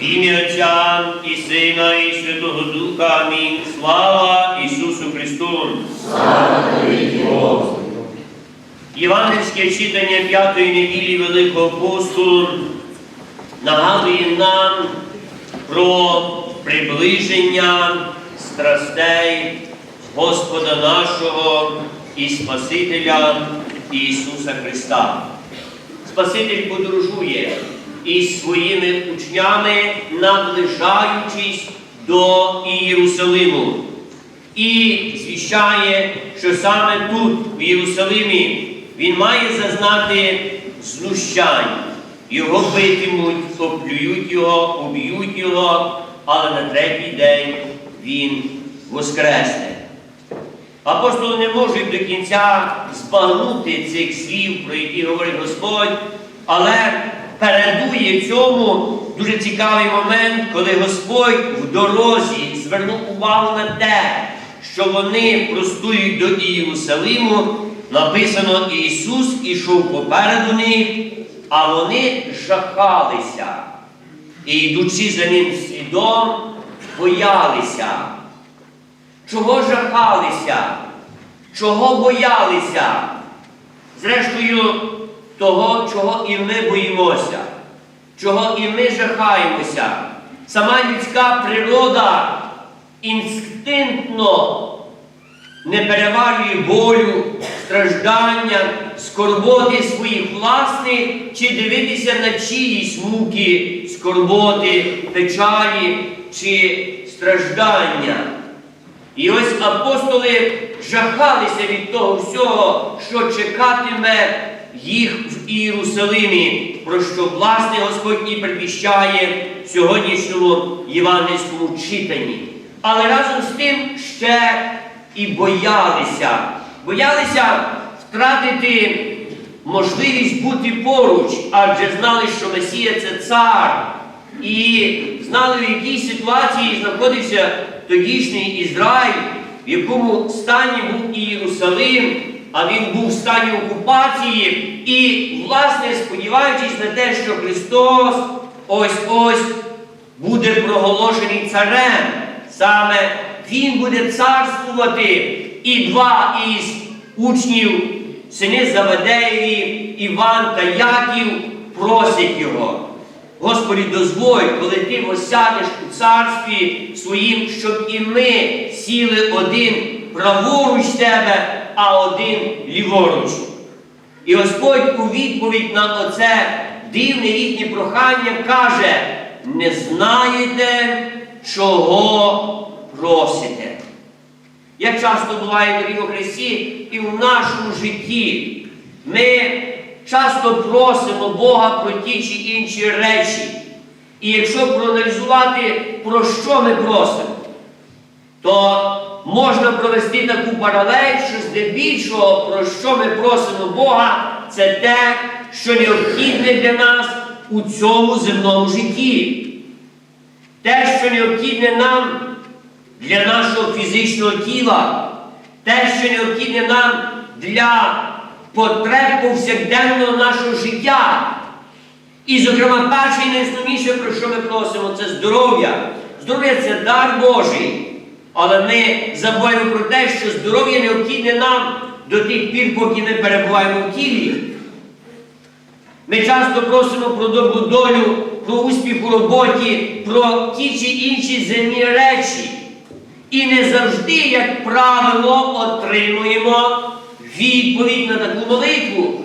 В ім'я Отця і Сина, і Святого Духа. Амінь. Слава Ісусу Христу! Євангельське читання п'ятої неділі Великого посту нагадує нам про приближення страстей Господа нашого і Спасителя Ісуса Христа. Спаситель подорожує із своїми учнями, наближаючись до Єрусалиму. І звіщає, що саме тут, в Єрусалимі, він має зазнати знущань. Його битимуть, оплюють його, уб'ють його, але на третій день він воскресне. Апостоли не можуть до кінця збагнути цих слів, про які говорить Господь, але передує цьому дуже цікавий момент, коли Господь в дорозі звернув увагу на те, що вони простують до Ієрусалиму, написано Ісус ішов попереду них, а вони жахалися. І йдучи за ним слідом, боялися. Чого жахалися? Чого боялися? Зрештою, того, чого і ми боїмося, чого і ми жахаємося. Сама людська природа інстинктно не переварює болю, страждання, скорботи своїх власних, чи дивитися на чиїсь муки, скорботи, печалі чи страждання. І ось апостоли жахалися від того всього, що чекатиме їх в Ієрусалимі, про що власне Господь і предвіщає в сьогоднішньому євангельському читанні. Але разом з тим ще і боялися. Боялися втратити можливість бути поруч, адже знали, що Месія це цар. І знали, в якій ситуації знаходився тодішній Ізраїль, в якому стані був Ієрусалим, а він був в стані окупації. І, власне, сподіваючись на те, що Христос ось-ось буде проголошений царем, саме Він буде царствувати. І два із учнів, сини Заведеєві, Іван та Яків, просять його. Господи, дозволь, коли ти осядеш у царстві своїм, щоб і ми сіли один праворуч тебе, а один ліворуч. І Господь у відповідь на оце дивне їхнє прохання каже: не знаєте, чого просите. Як часто буває, дорогі у Христі, і в нашому житті ми часто просимо Бога про ті чи інші речі. І якщо проаналізувати, про що ми просимо, то можна провести таку паралель, що здебільшого, про що ми просимо Бога, це те, що необхідне для нас у цьому земному житті. Те, що необхідне нам для нашого фізичного тіла, те, що необхідне нам для потреб повсякденного нашого життя. І, зокрема, перше і найосновніше, про що ми просимо, це здоров'я. Здоров'я це дар Божий. Але ми забуваємо про те, що здоров'я необхідне нам до тих пір, поки ми перебуваємо в тілі. Ми часто просимо про добру долю, про успіх у роботі, про ті чи інші земні речі. І не завжди, як правило, отримуємо відповідь на таку молитву.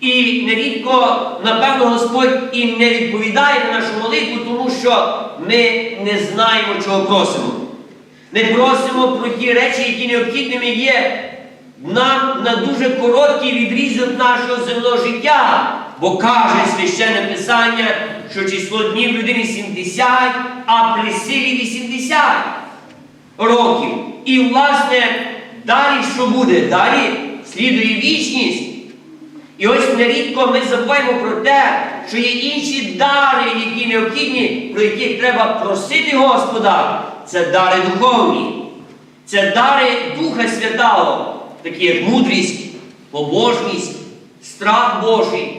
І нерідко, напевно, Господь і не відповідає на нашу молитву, тому що ми не знаємо, чого просимо. Ми просимо про ті речі, які необхідними є нам на дуже короткий відрізок нашого земного життя. Бо каже священне Писання, що число днів людини 70, а при силі 80 років. І, власне, далі що буде? Далі слідує вічність. І ось нерідко ми забуваємо про те, що є інші дари, які необхідні, про яких треба просити Господа. Це дари духовні. Це дари Духа Святого, такі як мудрість, побожність, страх Божий.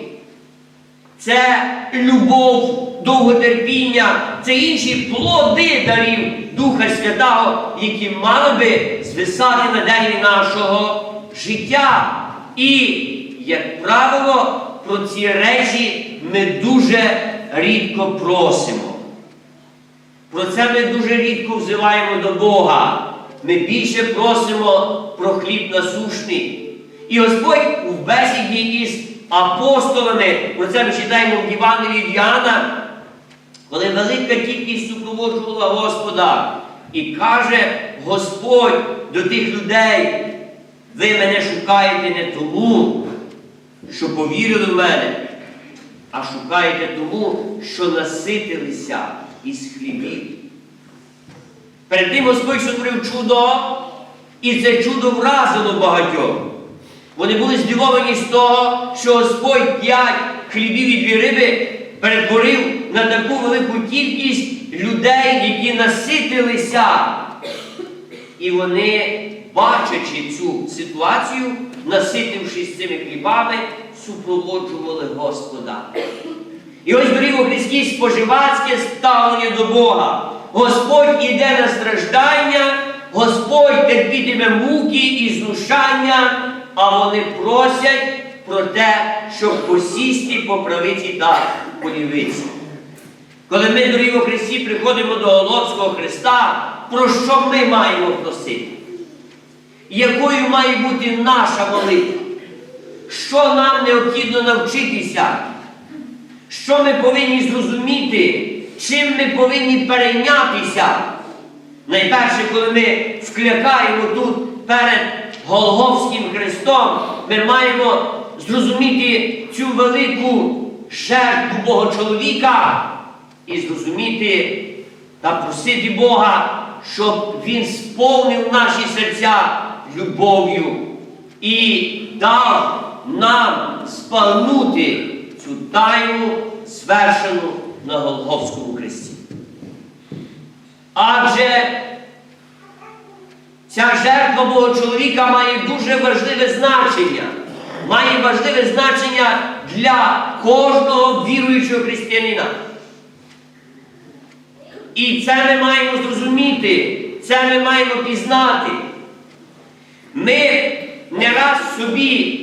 це любов, довготерпіння, це інші плоди дарів Духа Святого, які мали би звисати на дереві нашого життя. І, як правило, про ці речі ми дуже рідко просимо. Про це ми дуже рідко взиваємо до Бога. Ми більше просимо про хліб насушний. І Господь у бесіді із апостолами, про це ми читаємо в Євангелії від Іоанна, коли велика кількість супроводжувала Господа, і каже Господь до тих людей, ви мене шукаєте не тому, що повірили в мене, а шукаєте тому, що наситилися із хлібів. Перед тим Господь сотворив чудо, і це чудо вразило багатьох. Вони були здивовані з того, що Господь п'ять хлібів і дві риби перетворив на таку велику кількість людей, які наситилися. І вони, бачачи цю ситуацію, наситившись цими хлібами, супроводжували Господа. І ось дорів у Христі споживацьке ставлення до Бога. Господь іде на страждання, Господь терпітиме муки і знущання, а вони просять про те, щоб посісти по правиці та по. Коли ми, дорогі у Христі, приходимо до Голодського Христа, про що ми маємо просити? Якою має бути наша молитва? Що нам необхідно навчитися? Що ми повинні зрозуміти? Чим ми повинні перейнятися? Найперше, коли ми вклякаємо тут перед Голговським Христом, ми маємо зрозуміти цю велику жертву Бога чоловіка і зрозуміти та просити Бога, щоб Він сповнив наші серця любов'ю і дав нам спалнути цю тайну, звершену на Голговському хресті. Адже ця жертва Бога чоловіка має дуже важливе значення. Має важливе значення для кожного віруючого християнина. І це ми маємо зрозуміти, це ми маємо пізнати. Ми не раз собі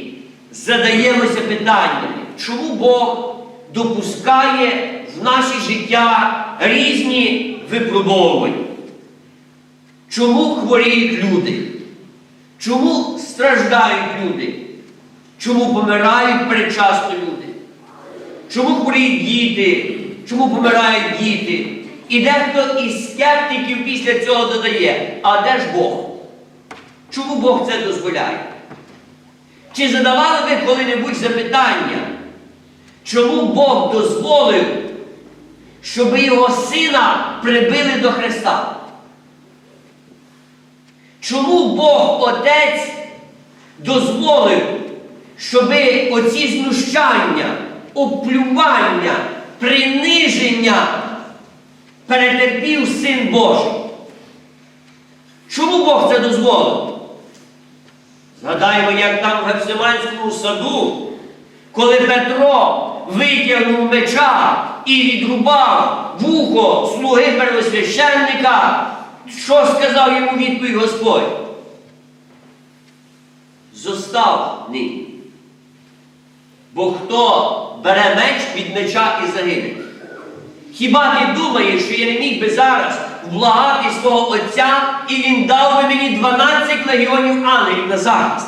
задаємося питаннями, чому Бог допускає в наше життя різні випробовування? Чому хворіють люди? Чому страждають люди? Чому помирають передчасно люди? Чому хворіють діти? Чому помирають діти? І дехто із скептиків після цього додає, а де ж Бог? Чому Бог це дозволяє? Чи задавали ви коли-небудь запитання, чому Бог дозволив, щоб його сина прибили до Христа? Чому Бог Отець дозволив, щоб оці знущання, оплювання, приниження перетерпів Син Божий? Чому Бог це дозволив? Згадаємо, як там в Гефсиманському саду, коли Петро витягнув меча і відрубав вухо слуги первосвященника, що сказав йому відповідь Господь? Зостав нині. Бо хто бере меч від меча і загине? Хіба ти думаєш, що я не міг би зараз вблагати свого Отця, і він дав би мені 12 легіонів ангелів на захист?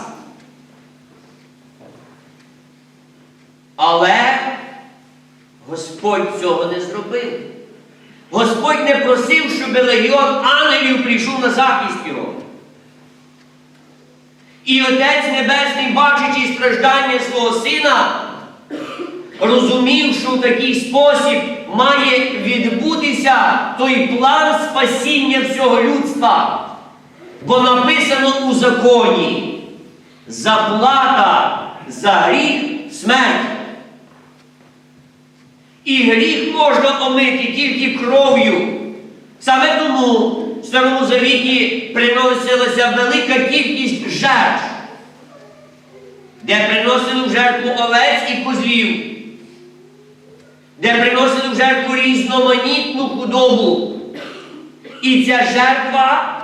Але Господь цього не зробив. Господь не просив, щоб легіон ангелів прийшов на захист його. І Отець Небесний, бачачи страждання свого сина, розумів, що в такий спосіб має відбутися той план спасіння всього людства. Бо написано у законі заплата за гріх смерть. І гріх можна омити тільки кров'ю. Саме тому в Старому Завіті приносилася велика кількість жертв, де приносили в жертву овець і козлів. де приносили в жертву різноманітну худобу. І ця жертва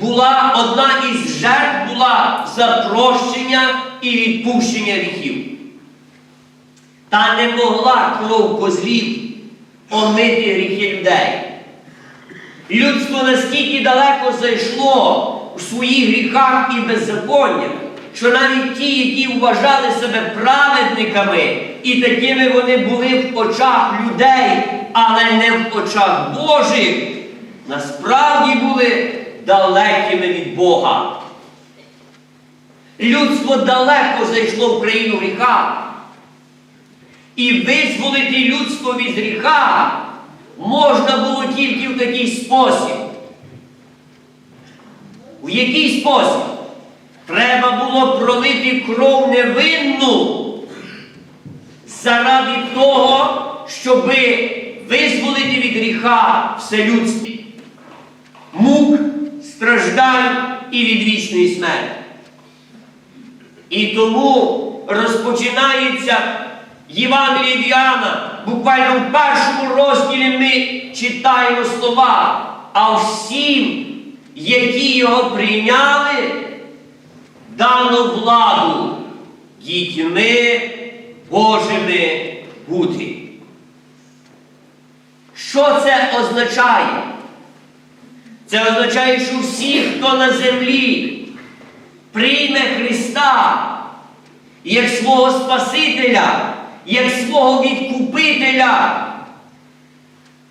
була одна із жертв була за прощення і відпущення гріхів. Та не могла кров козлів омити гріхи людей. Людство настільки далеко зайшло у своїх гріхах і беззаконнях, що навіть ті, які вважали себе праведниками, і такими вони були в очах людей, але не в очах Божих, насправді були далекими від Бога. Людство далеко зайшло в країну гріха. І визволити людство від гріха можна було тільки в такий спосіб. У який спосіб? Треба було пролити кров невинну заради того, щоб визволити від гріха все людство. Мук, страждань і від вічної смерті. І тому розпочинається Євангеліє від Іоанна. Буквально в першому розділі ми читаємо слова, а всім, які його прийняли, дано владу дітьми Божими бути. Що це означає? Це означає, що всі, хто на землі прийме Христа як свого Спасителя, як свого відкупителя,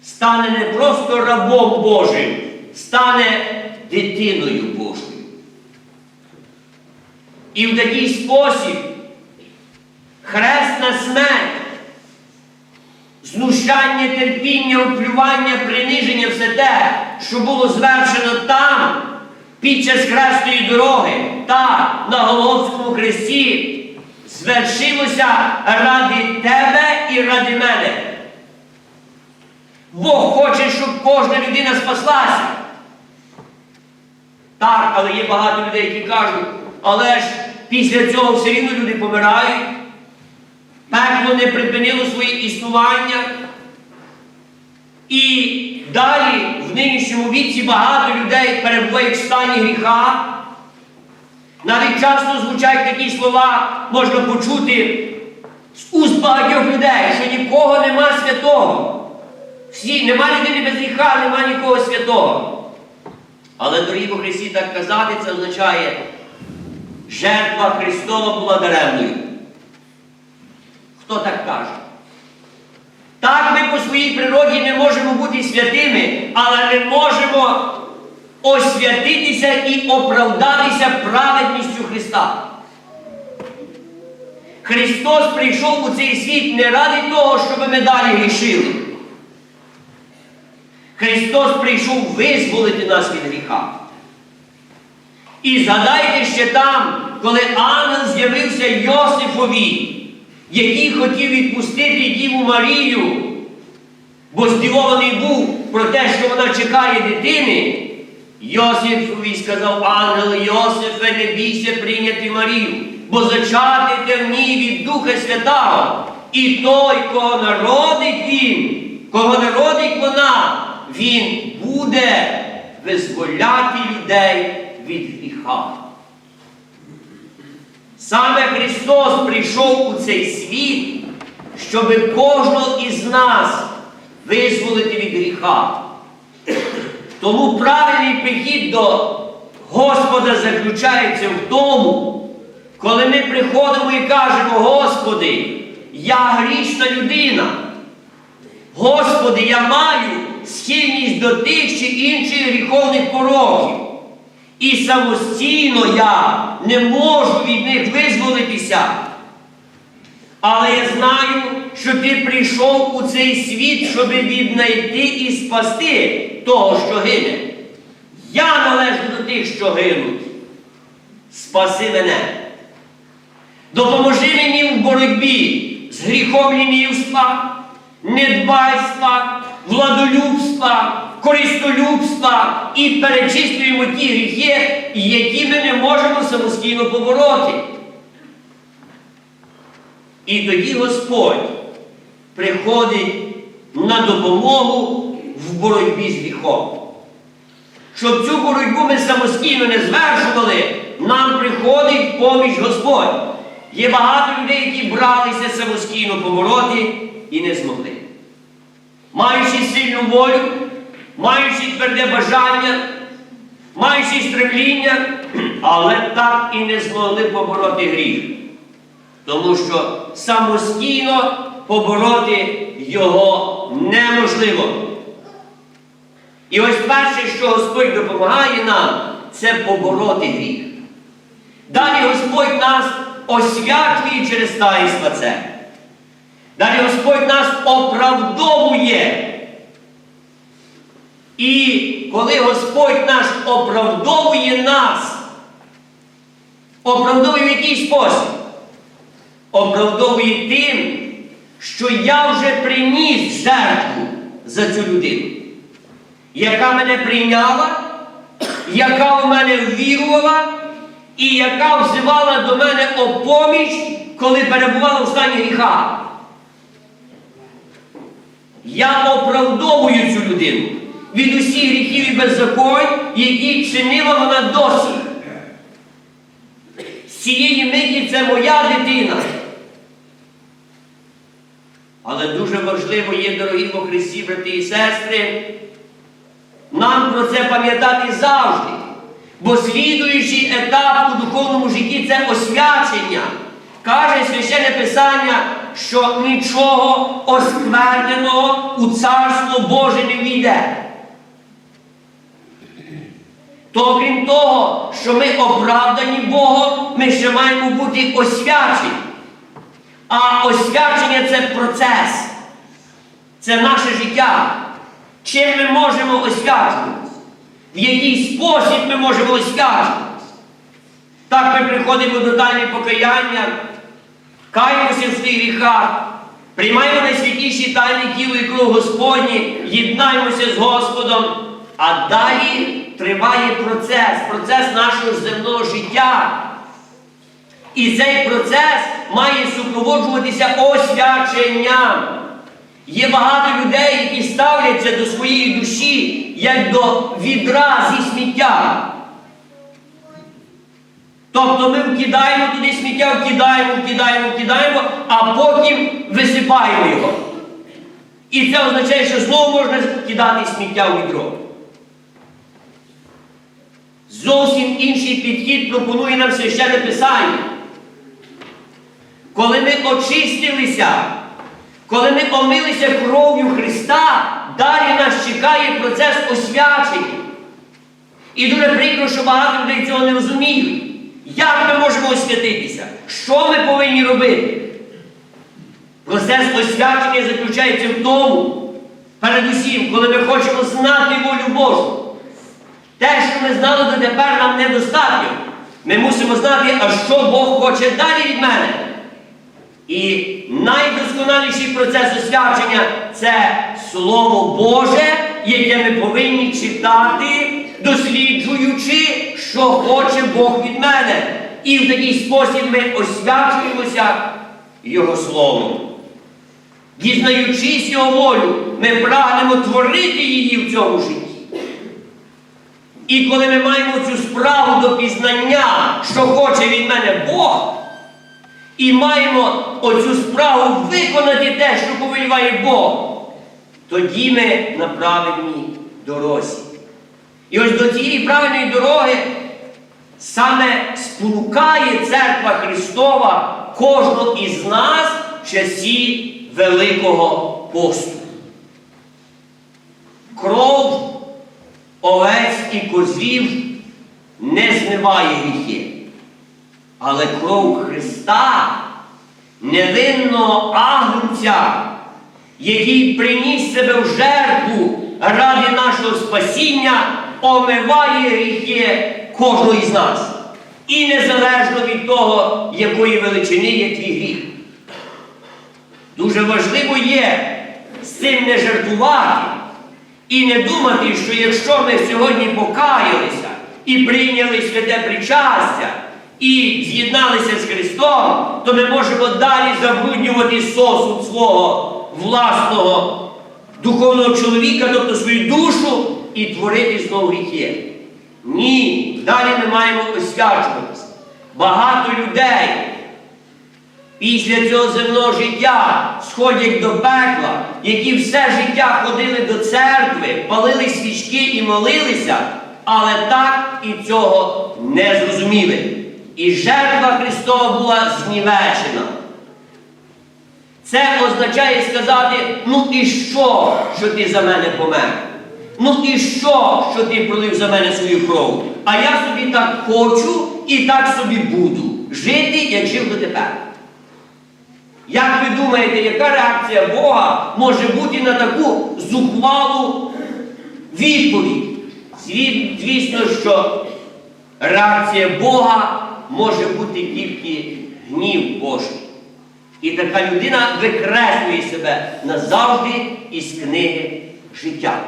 стане не просто рабом Божим, стане дитиною Божою. І в такий спосіб хресна смерть, знущання, терпіння, оплювання, приниження, все те, що було звершено там, під час хресної дороги та на Голгофському хресті, звершилося ради тебе і ради мене. Бог хоче, щоб кожна людина спаслася. Так, але є багато людей, які кажуть, але ж після цього все рівно люди помирають. Пекло не припинило своє існування. І далі в нинішньому віці багато людей перебувають в стані гріха. Навіть часто звучать такі слова, можна почути з уст багатьох людей, що нікого нема святого. Всі, нема людини без гріха, нема нікого святого. Але, дорогі по Христі, так казати, це означає, жертва Христова була даремною. Хто так каже? Так ми по своїй природі не можемо бути святими, але не можемо освятитися і оправдатися праведністю Христа. Христос прийшов у цей світ не ради того, щоб ми далі грішили. Христос прийшов визволити нас від гріха. І згадайте ще там, коли ангел з'явився Йосифові, який хотів відпустити Діву Марію, бо здивований був про те, що вона чекає дитини. Йосифові сказав ангел Йосифе, не бійся прийняти Марію, бо зачати те в ній від Духа Святого. І той, кого народить він, кого народить вона, він буде визволяти людей від гріха. Саме Христос прийшов у цей світ, щоб кожного із нас визволити від гріха. Тому правильний прихід до Господа заключається в тому, коли ми приходимо і кажемо, Господи, я грішна людина. Господи, я маю схильність до тих чи інших гріховних пороків. І самостійно я не можу від них визволитися. Але я знаю, що ти прийшов у цей світ, щоб віднайти і спасти того, що гине. Я належу до тих, що гинуть. Спаси мене. Допоможи мені в боротьбі з гріхом лінівства, недбайства, владолюбства, користолюбства і перечислюємо ті гріхи, які ми не можемо самостійно побороти. І тоді Господь приходить на допомогу в боротьбі з гріхом. Щоб цю боротьбу ми самостійно не звершували, нам приходить поміч Господь. Є багато людей, які бралися самостійно побороти і не змогли. Маючи сильну волю, маючи тверде бажання, маючи стремління, але так і не змогли побороти гріх. Тому що самостійно побороти його неможливо. І ось перше, що Господь допомагає нам, це побороти гріх. Далі Господь нас освячує через таїнства це. Далі Господь нас оправдовує. І коли Господь наш оправдовує нас, оправдовує в який спосіб? Оправдовує тим, що я вже приніс жертву за цю людину, яка мене прийняла, яка в мене ввірувала, і яка взивала до мене опоміч, коли перебувала в стані гріха. Я оправдовую цю людину від усіх гріхів і беззаконь, які чинила вона досі. З цієї миті це моя дитина. Але дуже важливо є, дорогі по Христі, брати і сестри, нам про це пам'ятати завжди. Бо слідуючий етап у духовному житті це освячення. Каже священне Писання, що нічого оскверненого у Царство Боже не війде. То окрім того, що ми оправдані Богом, ми ще маємо бути освячені. А освячення це процес. Це наше життя. Чим ми можемо освячуватися? В який спосіб ми можемо освячуватися? Так ми приходимо до тайни покаяння, каємося в своїх гріхах, приймаємо найсвятіші тайни тіло і кров Господні, єднаємося з Господом, а далі триває процес, процес нашого земного життя. І цей процес має супроводжуватися освяченням. Є багато людей, які ставляться до своєї душі як до відра зі сміття. Тобто ми вкидаємо туди сміття, вкидаємо, вкидаємо, вкидаємо, а потім висипаємо його. І це означає, що знову можна кидати сміття у відро. Зовсім інший підхід пропонує нам священне Писання. Коли ми очистилися, коли ми омилися кров'ю Христа, далі нас чекає процес освячення. І дуже прикро, що багато людей цього не розуміють. Як ми можемо освятитися? Що ми повинні робити? Процес освячення заключається в тому, передусім, коли ми хочемо знати волю Божу. Те, що ми знали дотепер, нам недостатньо. Ми мусимо знати, а що Бог хоче далі від мене. І найдосконаліший процес освячення це Слово Боже, яке ми повинні читати, досліджуючи, що хоче Бог від мене. І в такий спосіб ми освячуємося Його Словом. Дізнаючись Його волю, ми прагнемо творити її в цьому житті. І коли ми маємо цю справу до пізнання, що хоче від мене Бог, і маємо оцю справу виконати те, що повеліває Бог, тоді ми на правильній дорозі. І ось до цієї правильної дороги саме спонукає Церква Христова кожного із нас в часі Великого посту. Кров овець і козлів не змиває гріхи. Але кров Христа, невинного агнця, який приніс себе в жертву ради нашого спасіння, омиває гріхи кожного із нас. І незалежно від того, якої величини є твій гріх. Дуже важливо є з цим не жартувати і не думати, що якщо ми сьогодні покаялися і прийняли святе причастя, і з'єдналися з Христом, то ми можемо далі забруднювати сосуд свого власного духовного чоловіка, тобто свою душу, і творити знову гріхи. Ні, далі ми маємо освячуватися. Багато людей після цього земного життя сходять до пекла, які все життя ходили до церкви, палили свічки і молилися, але так і цього не зрозуміли. І жертва Христова була знівечена. Це означає сказати, ну і що, що ти за мене помер? Ну і що, що ти пролив за мене свою кров? А я собі так хочу і так собі буду жити, як жив дотепер. Як ви думаєте, яка реакція Бога може бути на таку зухвалу відповідь? Звісно, що реакція Бога може бути тільки гнів Божий. І така людина викреслює себе назавжди із книги життя.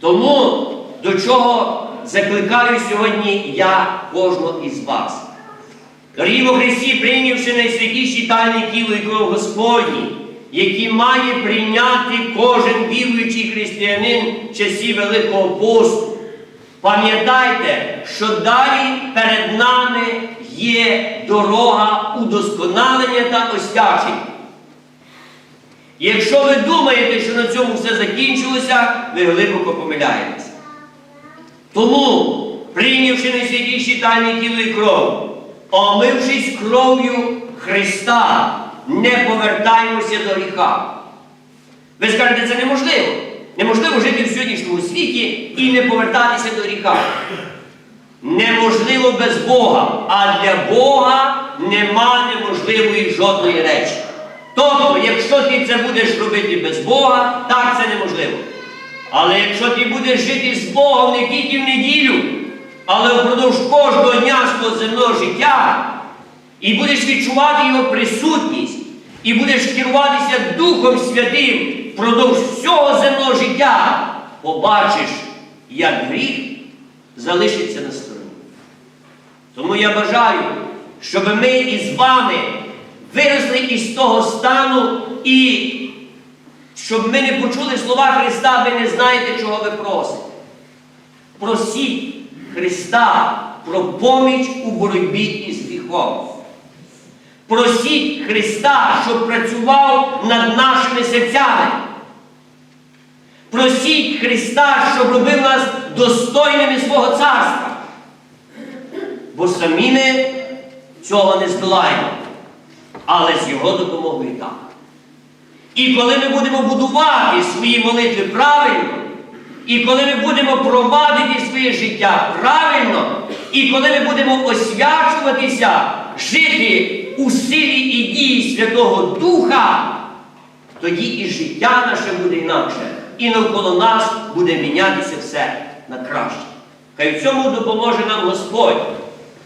Тому до чого закликаю сьогодні я кожного із вас. Дорогі во Христі, прийнявши найсвятіші тайні тіло і кров Господні, які має прийняти кожен віруючий християнин в часі Великого посту. Пам'ятайте, що далі перед нами є дорога удосконалення та освячення. Якщо ви думаєте, що на цьому все закінчилося, ви глибоко помиляєтеся. Тому, прийнявши найсвятіші тайні тіло і кров, омившись кров'ю Христа, не повертаємося до гріха. Ви скажете, це неможливо. Неможливо жити в сьогоднішньому світі і не повертатися до гріха. Неможливо без Бога, а для Бога нема неможливої жодної речі. Тобто, якщо ти це будеш робити без Бога, так це неможливо. Але якщо ти будеш жити з Богом не тільки в неділю, але впродовж кожного дня свого земного життя, і будеш відчувати Його присутність, і будеш керуватися Духом Святим впродовж всього земного життя, побачиш, як гріх залишиться на стороні. Тому я бажаю, щоб ми із вами виросли із того стану і щоб ми не почули слова Христа, ви не знаєте, чого ви просите. Просіть Христа про поміч у боротьбі із гріхом. Просіть Христа, щоб працював над нашими серцями. Просіть Христа, щоб робив нас достойними свого царства. Бо самі ми цього не здолаємо, але з Його допомогою так. І коли ми будемо будувати свої молитви правильно, і коли ми будемо провадити своє життя правильно, і коли ми будемо освячуватися, жити у силі і дії Святого Духа, тоді і життя наше буде інакше, і навколо нас буде мінятися все на краще. Хай в цьому допоможе нам Господь.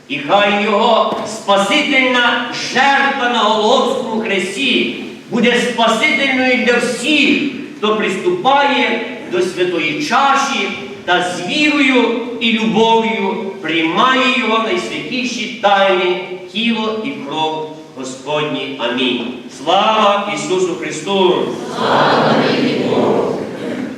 І хай Його спасительна жертва на Голгофському хресті буде спасительною для всіх, хто приступає до святої чаші та з вірою і любов'ю приймає Його найсвятіші тайни, тіло і кров Господні. Амінь. Слава Ісусу Христу! Слава навіки